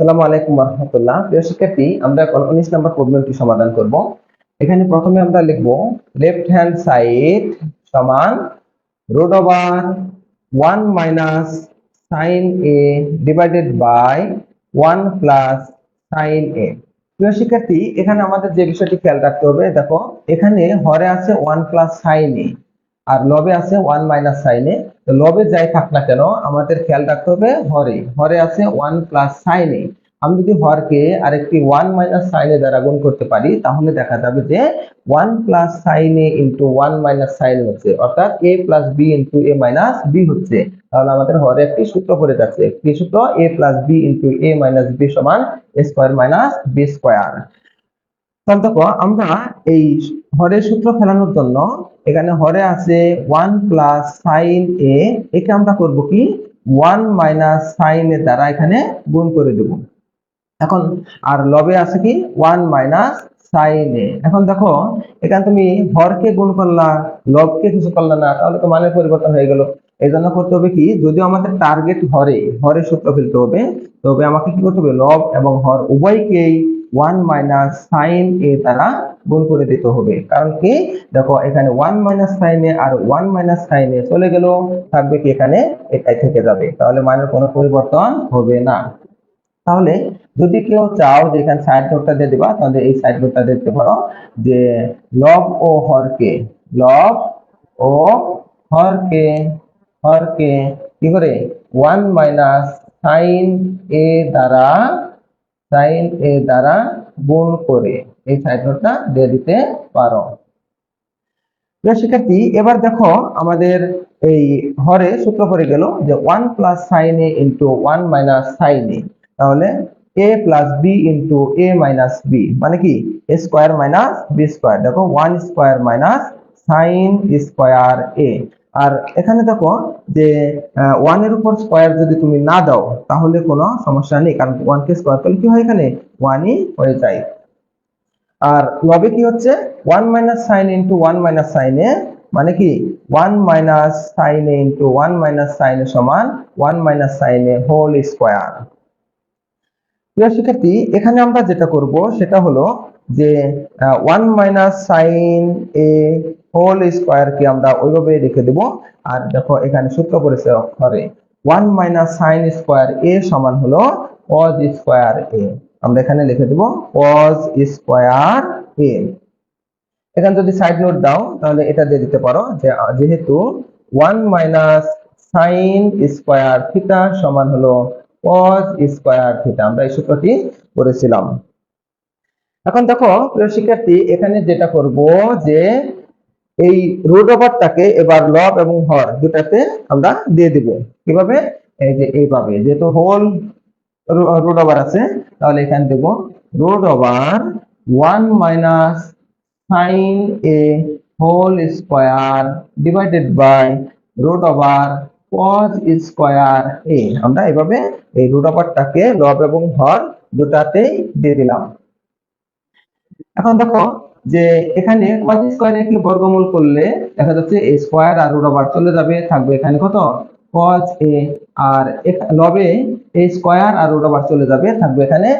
আসসালামু আলাইকুম রহমতুল্লাহ প্রিয় শিক্ষার্থী, আমরা এখন উনিশ নম্বর প্রবলেমটি সমাধান করব। এখানে প্রথমে আমরা লিখব লেফট হ্যান্ড সাইড সমান root over one minus sine A divided by one plus sine A প্রিয় শিক্ষার্থী, এখানে আমাদের যে বিষয়টি খেয়াল রাখতে হবে, দেখো, এখানে হরে আছে ওয়ান প্লাস সাইন এ আর লবে আছে ওয়ান মাইনাস সাইনে তো লবে যাই থাক না কেন, আমাদের খেয়াল রাখতে হবে হরে। হরে আছে ওয়ান প্লাস সাইনে আমি যদি হরকে আরেকটি ওয়ান মাইনাস সাইনে দ্বারা গুণ করতে পারি, তাহলে দেখা যাবে যে ওয়ান প্লাস সাইনে ইন্টু ওয়ান মাইনাস সাইন হচ্ছে। অর্থাৎ A plus B into A minus B হচ্ছে। তাহলে আমাদের হরে একটি সূত্র পড়ে যাচ্ছে। কি সূত্র A plus B into A minus B সমান স্কোয়ার মাইনাস বি স্কোয়ার আমরা এই হরের সূত্র ফেলানোর জন্য এখানে হরে আছে ওয়ান প্লাস সাইন এ একে আমরা করব কি? ওয়ান মাইনাস সাইন এর দ্বারা এখানে গুণ করে দেব। এখন, আর লবে আছে কি? ওয়ান মাইনাস সাইন এ এখন দেখো, এখানে তুমি হরকে গুণ করলা, লবকে কিছু করলা না, তাহলে তো মানের পরিবর্তন হয়ে গেল। এই জন্য করতে হবে কি? যদিও আমাদের টার্গেট হরে হরে সূত্র ফেলতে হবে, তবে আমাকে কি করতে হবে? লব এবং হর উভয়কেই ওয়ান মাইনাস সাইন এ দ্বারা গুণ করে দিতে হবে। কারণ কি? দেখো, এখানে ওয়ান মাইনাস সাইন আর ওয়ান মাইনাস সাইন এ চলে গেল, থাকবে কি এখানে? এটাই থেকে যাবে। তাহলে মানের কোনো পরিবর্তন হবে না। তাহলে যদি কেউ চাও যে এখানে সাইড নোটটা দিয়ে দিবা, তাহলে এই সাইড নোটটা দিতে পারো যে লব ও হরকে লব ও হরকে হরকে কি করে? ওয়ান মাইনাস সাইন এ দ্বারা সাইন এ দ্বারা গুণ করে এই সাইড নোটটা দিয়ে দিতে পারো। শিক্ষার্থী, এবার দেখো আমাদের এই হরে সূত্র পড়ে গেল যে one plus sine A into one minus sine A, তাহলে A plus B into A minus B মানে কি? A square minus B square. দেখো, one square minus sine square A. আর এখানে দেখো যে ওয়ানের উপর স্কোয়ার যদি তুমি না দাও, তাহলে কোনো সমস্যা নেই। কারণ ওয়ান কে স্কোয়ার করলে কি হয় এখানে? ওয়ানই হয়ে যায়। আর লবে কি হচ্ছে? One minus sine into one minus সাইনে মানে কি? ওয়ান মাইনাস সাইনে ইন্টু ওয়ান মাইনাস সাইনে সমান ওয়ান মাইনাস সাইনে হোল স্কোয়ার প্রিয় শিক্ষার্থী, এখানে আমরা যেটা করব, সেটা হলো যে one minus sine A whole square কে আমরা ওইভাবে রেখে দেব। আর দেখো, এখানে সূত্র পড়েছে অক্ষরে one minus sine square A সমান হলো কজ স্কোয়ার এ আমরা এখানে লিখে দেব কজ স্কোয়ার এ এখানে যদি সাইড নোট দাও, তাহলে এটা দিয়ে দিতে পারো যে, যেহেতু one minus sine square theta সমান হলো কজ স্কোয়ার থিটা আমরা এই সূত্রটি করেছিলাম এখন দেখো, প্রিয় শিক্ষার্থী, এখানে যেটা করব যে এই রুট ওভারটাকে এবার লব এবং হর দুটাতে আমরা দিয়ে দিব। কীভাবে? এই যে এইভাবে। যেহেতু হোল রুট ওভার আছে, তাহলে এখানে দেব root over one minus sine A whole square divided by root over cos square A আমরা এভাবে এই রুট ওভারটাকে লব এবং হর দুটাতেই দিয়ে দিলাম। এখন দেখো যে এখানে cos স্কোয়ারে কি বর্গমূল করলে দেখা যাচ্ছে a স্কোয়ার আর রুট ওভার চলে যাবে, থাকবে এখানে কত? cos a আর লবে a স্কোয়ার আর রুট ওভার চলে যাবে, থাকবে এখানে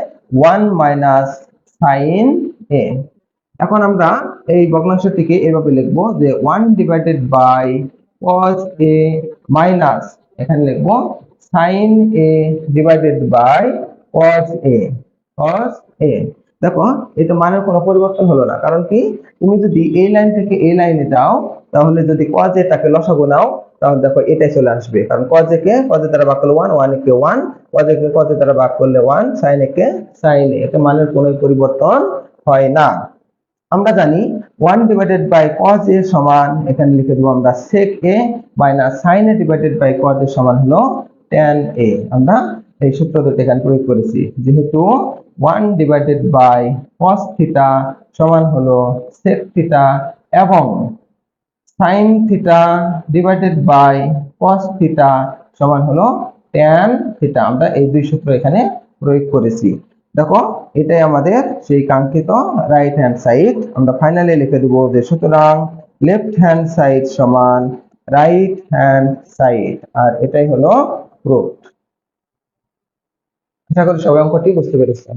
1 মাইনাস সাইন a এখন আমরা এই ভগ্নাংশটিকে এভাবে লিখব যে 1 divided by cos a minus এখানে লিখব sin a divided by cos a cos a দেখো এটা মানের কোনো পরিবর্তন হলো না। কারণ কি? তুমি যদি এই লাইন থেকে এই লাইনে যাও, তাহলে যদি a টাকে লসাগু নাও, তাহলে দেখো এটাই চলে আসবে। কারণ a কে a দ্বারা ভাগ করলে 1 1 কে 1 cos a কে a দ্বারা ভাগ করলে 1 sin a কে a এতে মানের কোনো পরিবর্তন হয় না। আমরা জানি 1 ডিভাইডেড বাই cos a সমান, এখানে লিখে দেব আমরা sec a minus sin a divided by cos a সমান হলো tan এ আমরা এই সূত্র দুটো এখানে প্রয়োগ করেছি। যেহেতু 1 ডিভাইডেড বাই cos থিটা সমান হলো sec থিটা এবং sin theta divided by cos theta সমান হলো tan থিটা। আমরা এই দুই সূত্র এখানে প্রয়োগ করেছি। দেখো, এটাই আমাদের সেই কাঙ্ক্ষিত রাইট হ্যান্ড সাইড আমরা ফাইনালি লিখে দেবো যে সুতরাং লেফট হ্যান্ড সাইড সমান রাইট হ্যান্ড সাইড আর এটাই হলো প্রুফ আশা করি সবাই অঙ্কটি বুঝতে পেরেছেন